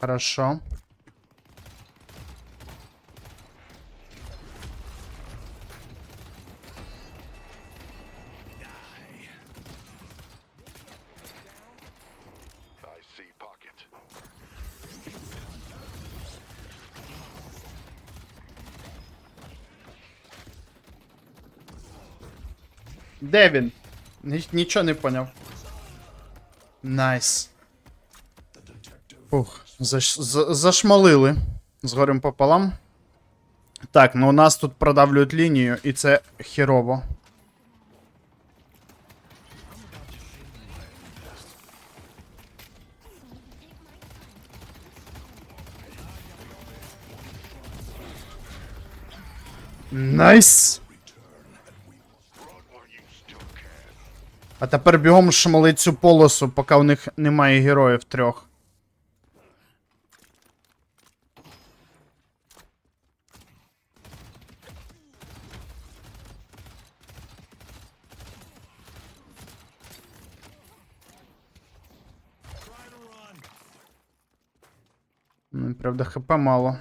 Хорошо. I see pocket. Де він? Ні- Нічого не поняв. Найс. Ух, заш, за- зашмалили. Згорем пополам. Так, ну у нас тут продавлюють лінію, і це херово. Найс! А тепер бігом шмалить цю полосу, поки у них немає героїв трьох. Ну, Правда, хп мало.